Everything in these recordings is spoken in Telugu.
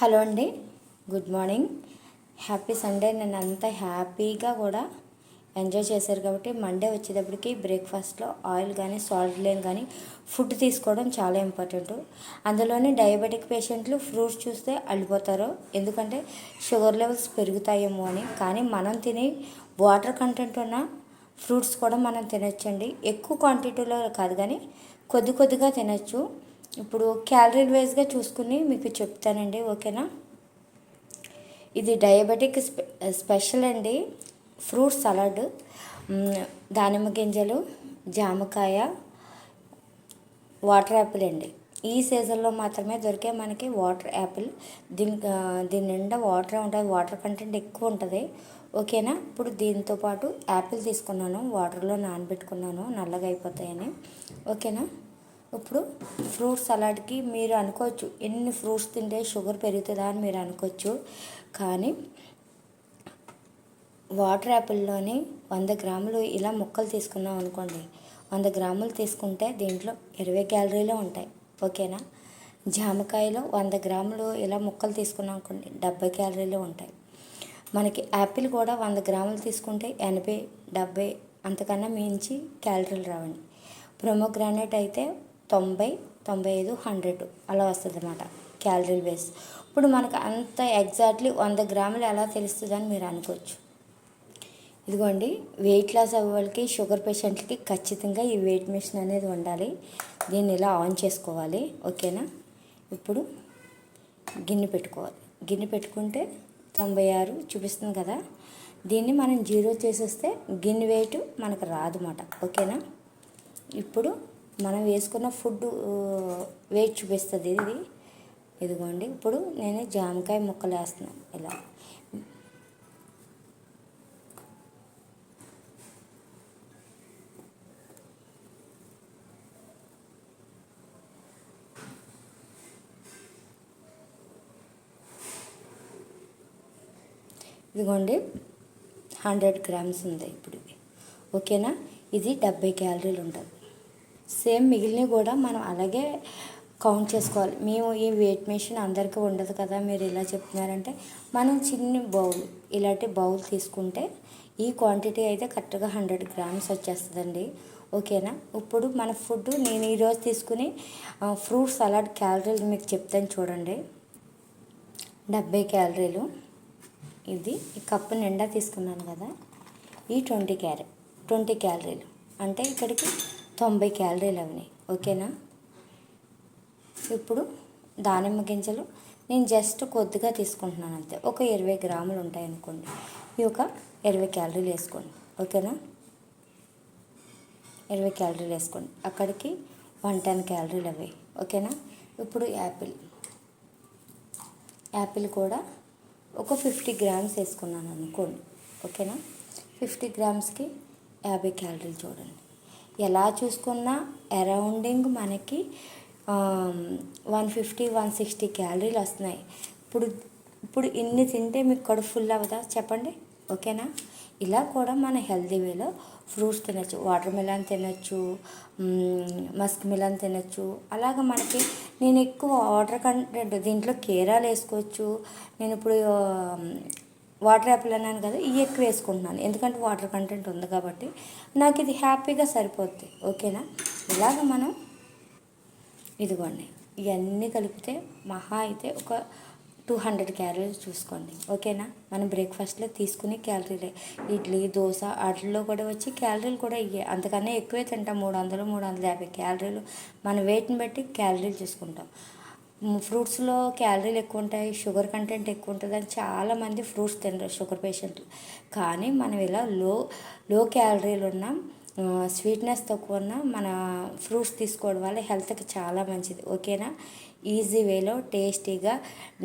హలో అండి. Good morning. Happy Sunday. నేను అంత హ్యాపీగా కూడా ఎంజాయ్ చేశారు కాబట్టి మండే వచ్చేటప్పటికి బ్రేక్ఫాస్ట్లో ఆయిల్ కానీ సాల్ట్ లేని కానీ ఫుడ్ తీసుకోవడం చాలా ఇంపార్టెంట్. అందులోనే డయాబెటిక్ పేషెంట్లు ఫ్రూట్స్ చూస్తే అల్లిపోతారు. ఎందుకంటే షుగర్ లెవెల్స్ పెరుగుతాయేమో అని. కానీ మనం తినే వాటర్ కంటెంట్ ఉన్న ఫ్రూట్స్ కూడా మనం తినచ్చండి. ఎక్కువ క్వాంటిటీలో కాదు కానీ కొద్ది కొద్దిగా తినచ్చు. ఇప్పుడు క్యాలరీ వైజ్గా చూసుకుని మీకు చెప్తానండి ఓకేనా? ఇది డయాబెటిక్ స్పెషల్ అండి. ఫ్రూట్ సలాడ్ దానిమ్మ గింజలు జామకాయ వాటర్ యాపిల్ అండి. ఈ సీజన్లో మాత్రమే దొరికే మనకి వాటర్ యాపిల్. దీని దీని నిండా వాటర్ ఉంటుంది వాటర్ కంటెంట్ ఎక్కువ ఉంటుంది. ఓకేనా? ఇప్పుడు దీంతో పాటు యాపిల్ తీసుకున్నాను వాటర్లో నానబెట్టుకున్నాను నల్లగా అయిపోతాయని. ఓకేనా? ఇప్పుడు ఫ్రూట్ సలాడ్కి మీరు అనుకోవచ్చు ఎన్ని ఫ్రూట్స్ తింటే షుగర్ పెరుగుతుందా అని మీరు అనుకోవచ్చు. కానీ వాటర్ యాపిల్లోని వంద గ్రాములు ఇలా ముక్కలు తీసుకున్నాం అనుకోండి వంద గ్రాములు తీసుకుంటే దీంట్లో ఇరవై క్యాలరీలు ఉంటాయి. ఓకేనా? జామకాయలో వంద గ్రాములు ఇలా ముక్కలు తీసుకున్నాం అనుకోండి డెబ్బై క్యాలరీలు ఉంటాయి. మనకి యాపిల్ కూడా వంద గ్రాములు తీసుకుంటే ఎనభై డెబ్బై అంతకన్నా మించి క్యాలరీలు రావండి. ప్రొమోగ్రానైట్ అయితే తొంభై తొంభై ఐదు హండ్రెడ్ అలా వస్తుంది అనమాట క్యాలరీ బేస్. ఇప్పుడు మనకు అంత ఎగ్జాక్ట్లీ వంద గ్రాములు ఎలా తెలుస్తుందని మీరు అనుకోవచ్చు. ఇదిగోండి వెయిట్ లాస్ అవ్వే వాళ్ళకి షుగర్ పేషెంట్లకి ఖచ్చితంగా ఈ వెయిట్ మిషన్ అనేది ఉండాలి. దీన్ని ఇలా ఆన్ చేసుకోవాలి ఓకేనా? ఇప్పుడు గిన్నె పెట్టుకోవాలి. గిన్నె పెట్టుకుంటే తొంభై ఆరు చూపిస్తుంది కదా. దీన్ని మనం జీరో చేసేస్తే గిన్నె వెయిట్ మనకు రాదు అన్నమాట ఓకేనా? ఇప్పుడు మనం వేసుకున్న ఫుడ్ వెయిట్ చూపిస్తుంది. ఇది ఇదిగోండి. ఇప్పుడు నేను జామకాయ ముక్కలు వేస్తున్నాను. ఇలా. ఇదిగోండి. హండ్రెడ్ గ్రామ్స్ ఉంది ఇప్పుడు ఓకేనా? ఇది డెబ్బై క్యాలరీలు ఉంటుంది. సేమ్ మిగిలినవి కూడా మనం అలాగే కౌంట్ చేసుకోవాలి. మేము ఈ వెయిట్ మెషిన్ అందరికీ ఉండదు కదా మీరు ఇలా చెప్తున్నారంటే మనం చిన్న బౌల్ ఇలాంటి బౌల్ తీసుకుంటే ఈ క్వాంటిటీ అయితే కరెక్ట్గా హండ్రెడ్ గ్రామ్స్ వచ్చేస్తుందండి. ఓకేనా? ఇప్పుడు మన ఫుడ్ నేను ఈరోజు తీసుకుని ఫ్రూట్ సలాడ్ క్యాలరీలు మీకు చెప్తాను చూడండి. డెబ్బై క్యాలరీలు ఇది. ఈ కప్పు నిండా తీసుకున్నాను కదా. ఈ ట్వంటీ క్యారీ ట్వంటీ క్యాలరీలు అంటే ఇక్కడికి తొంభై క్యాలరీలు అవి ఓకేనా? ఇప్పుడు దానిమ్మ గింజలు. నేను జస్ట్ కొద్దిగా తీసుకుంటున్నాను అంతే. ఒక ఇరవై గ్రాములు ఉంటాయి అనుకోండి ఈ ఒక ఇరవై క్యాలరీలు వేసుకోండి. ఓకేనా? ఇరవై క్యాలరీలు వేసుకోండి. అక్కడికి వన్ టెన్ క్యాలరీలు అవి. ఓకేనా? ఇప్పుడు యాపిల్. యాపిల్ కూడా ఒక ఫిఫ్టీ గ్రామ్స్ వేసుకున్నాను అనుకోండి. ఓకేనా? ఫిఫ్టీ గ్రామ్స్కి యాభై క్యాలరీలు చూడండి. ఎలా చూసుకున్నా అరౌండింగ్ మనకి వన్ ఫిఫ్టీ వన్ సిక్స్టీ క్యాలరీలు వస్తున్నాయి. ఇప్పుడు ఇప్పుడు ఇన్ని తింటే మీకు కడుపు ఫుల్ అవ్వదా? చెప్పండి. ఓకేనా? ఇలా కూడా మన హెల్తీ వేలో ఫ్రూట్స్ తినచ్చు. వాటర్ మిలన్ తినచ్చు మస్క్ మిలన్ తినచ్చు. అలాగ మనకి నేను ఎక్కువ వాటర్ కంటే దీంట్లో కేరాలు వేసుకోవచ్చు. నేను ఇప్పుడు వాటర్ యాపిల్ అన్నాను కదా ఇవి ఎక్కువ వేసుకుంటున్నాను. ఎందుకంటే వాటర్ కంటెంట్ ఉంది కాబట్టి నాకు ఇది హ్యాపీగా సరిపోద్ది. ఓకేనా? ఇలాగ మనం ఇదిగోండి ఇవన్నీ కలిపితే మహా అయితే ఒక టూ హండ్రెడ్ క్యాలరీస్ చూసుకోండి. ఓకేనా? మనం బ్రేక్ఫాస్ట్లో తీసుకునే క్యాలరీలే. ఇడ్లీ దోశ వాటిల్లో కూడా వచ్చి క్యాలరీలు కూడా ఇవే. అంతకన్నా ఎక్కువే తింటాం. మూడు వందలు మూడు వందల యాభై క్యాలరీలు. మన వెయిట్ని బట్టి క్యాలరీలు చూసుకుంటాం. ఫ్రూట్స్లో క్యాలరీలు ఎక్కువ ఉంటాయి షుగర్ కంటెంట్ ఎక్కువ ఉంటుంది అని చాలామంది ఫ్రూట్స్ తినరు షుగర్ పేషెంట్లు. కానీ మనం ఇలా లో లో క్యాలరీలు ఉన్న స్వీట్నెస్ తక్కువ ఉన్న మన ఫ్రూట్స్ తీసుకోవడం వల్ల హెల్త్కి చాలా మంచిది. ఓకేనా? ఈజీ వేలో టేస్టీగా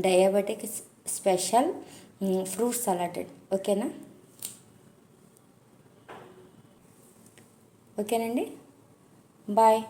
డయాబెటిక్ స్పెషల్ ఫ్రూట్ సలాడ్. ఓకేనా? ఓకేనండి? బాయ్.